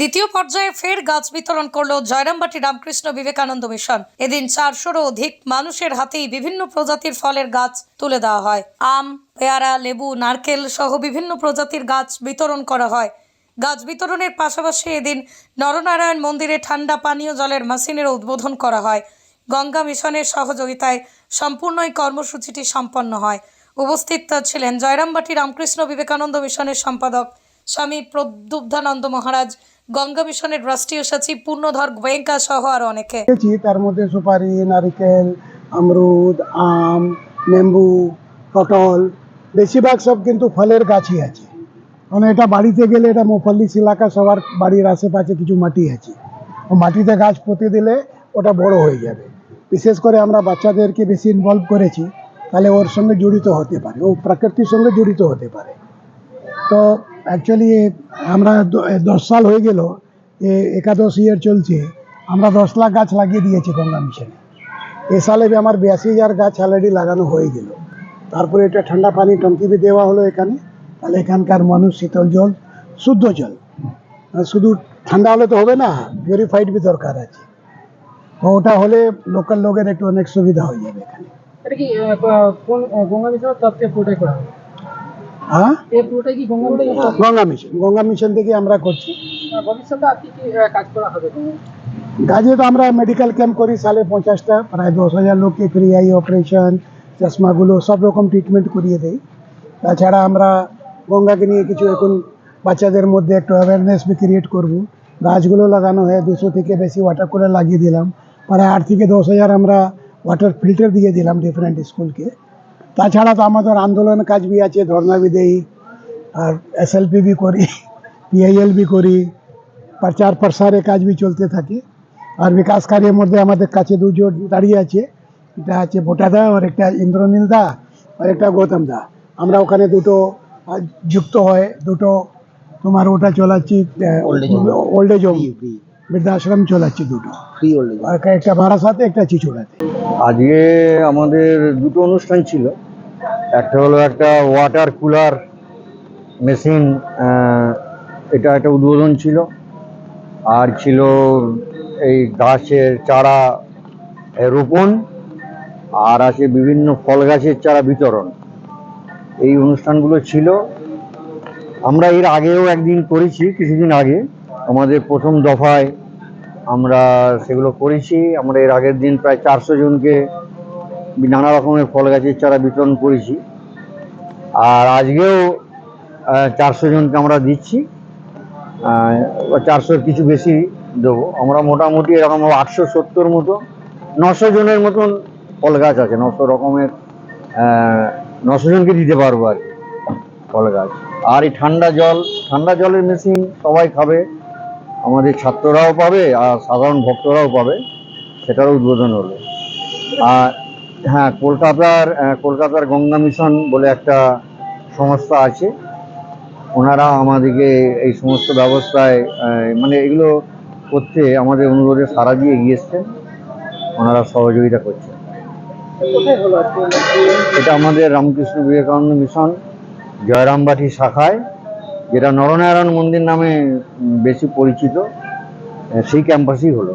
দ্বিতীয় পর্যায়ে ফের গাছ বিতরণ করল জয়রামবাটি রামকৃষ্ণ বিবেকানন্দ মিশন। এদিন চারশোরও অধিক মানুষের হাতেই বিভিন্ন প্রজাতির ফলের গাছ তুলে দেওয়া হয়। আম, পেয়ারা, লেবু, নারকেল সহ বিভিন্ন প্রজাতির গাছ বিতরণ করা হয়। গাছ বিতরণের পাশাপাশি এদিন নরনারায়ণ মন্দিরে ঠান্ডা পানীয় জলের মেশিনের উদ্বোধন করা হয়। গঙ্গা মিশনের সহযোগিতায় সম্পূর্ণ এই কর্মসূচিটি সম্পন্ন হয়। উপস্থিত ছিলেন জয়রামবাটি রামকৃষ্ণ বিবেকানন্দ মিশনের সম্পাদক স্বামী প্রদ্যুব্ধানন্দ মহারাজ, গঙ্গা মিশনের রাষ্ট্রীয় সচিব পূর্ণধর গোয়েঙ্কা সহ আরও অনেকে। তার মধ্যে সুপারি, নারিকেল, আমরুদ, আম লেম্বু পটল, বেশিরভাগ সব কিন্তু ফলের গাছই আছে। মানে এটা বাড়িতে গেলে এটা মোফাল্লিস এলাকা সবার বাড়ির আশেপাশে কিছু মাটি আছে। ও মাটিতে গাছ পুঁতে দিলে ওটা বড় হয়ে যাবে। বিশেষ করে আমরা বাচ্চাদেরকে বেশি ইনভলভ করেছি, তাহলে ওর সঙ্গে জড়িত হতে পারে, ও প্রকৃতির সঙ্গে জড়িত হতে পারে। তো অ্যাকচুয়ালি আমরা দশ সাল হয়ে গেল একাদশ ইয়ার চলছে। আমরা দশ লাখ গাছ লাগিয়ে দিয়েছি গঙ্গা মিশনে। এ সালে আমার বিয়াশি হাজার গাছ অলরেডি লাগানো হয়ে গেল। তারপরে এটা ঠান্ডা পানি টঙ্কি বি দেওয়া হলো এখানে। তাহলে এখানকার মানুষ শীতল জল, শুদ্ধ জল। শুধু ঠান্ডা হলে তো হবে না পিউরিফাইড বি দরকার আছে। ওটা হলে লোকাল লোকের একটু অনেক সুবিধা হয়ে যাবে এখানে। কি গঙ্গা মিশনের করা হ্যাঁ? গঙ্গা মিশন? গঙ্গা মিশন থেকে আমরা করছি। কাজ তো আমরা মেডিকেল ক্যাম্প করি সালে পঞ্চাশটা প্রায় দশ হাজার লোককে ফ্রি আই অপারেশন চশমাগুলো সব রকম ট্রিটমেন্ট করিয়ে দেই। তাছাড়া আমরা গঙ্গাকে নিয়ে কিছু এখন বাচ্চাদের মধ্যে একটু অ্যাওয়ারনেস বি ক্রিয়েট করব। গাছগুলো লাগানো হয় দুশো থেকে বেশি ওয়াটার কুলার লাগিয়ে দিলাম। প্রায় আট থেকে দশ হাজার আমরা ওয়াটার ফিল্টার দিয়ে দিলাম ডিফারেন্ট স্কুলকে তাছাড়া তো আমাদের আন্দোলন কাজ বি আছে ধর্ণা বি দেই আর এস এল পি বি করি পিআইএল বি করি প্রচার প্রসারে কাজ বি চলতে থাকে। আর বিকাশ কার্যের মধ্যে আমাদের কাছে দুজন দাঁড়িয়ে আছে এটা আছে ভোটা দা আর একটা ইন্দ্রনীল দা আর একটা গৌতম দা। আমরা ওখানে দুটো যুক্ত হয় দুটো তোমার ওটা চলাচ্ছি ওল্ড এজ হোম বৃদ্ধাশ্রম চলাচ্ছি দুটো। একটা বারাসাতে একটা চিচুড়াতে। আজকে আমাদের দুটো অনুষ্ঠান ছিল। একটা হলো একটা ওয়াটার কুলার মেশিন এটা একটা উদ্বোধন ছিল। আর ছিল এই গাছের চারা রোপণ, আর আছে বিভিন্ন ফল গাছের চারা বিতরণ। এই অনুষ্ঠানগুলো ছিল। আমরা এর আগেও একদিন করেছি, কিছুদিন আগে। আমাদের প্রথম দফায় আমরা সেগুলো করেছি। আমরা এর আগের দিন প্রায় চারশো জনকে নানা রকমের ফল গাছের চারা বিতরণ করেছি। আর আজকেও চারশো জনকে আমরা দিচ্ছি। চারশোর কিছু বেশি দেবো। আমরা মোটামুটি এরকম আটশো সত্তর মতো, নশো জনের মতন ফল গাছ আছে। নশো রকমের নশো জনকে দিতে পারব আর কি ফল গাছ। আর এই ঠান্ডা জল, ঠান্ডা জলের মেশিন সবাই খাবে। আমাদের ছাত্ররাও পাবে আর সাধারণ ভক্তরাও পাবে। সেটারও উদ্বোধন হলো। আর হ্যাঁ কলকাতার কলকাতার গঙ্গা মিশন বলে একটা সংস্থা আছে। ওনারা আমাদেরকে এই সমস্ত ব্যবস্থায় মানে এগুলো করতে আমাদের অনুরোধে সারা দিয়ে এগিয়ে এসছেন। ওনারা সহযোগিতা করছেন। এটা আমাদের রামকৃষ্ণ বিবেকানন্দ মিশন জয়রামবাটি শাখায় যেটা নরনারায়ণ মন্দির নামে বেশি পরিচিত সেই ক্যাম্পাসই হলো।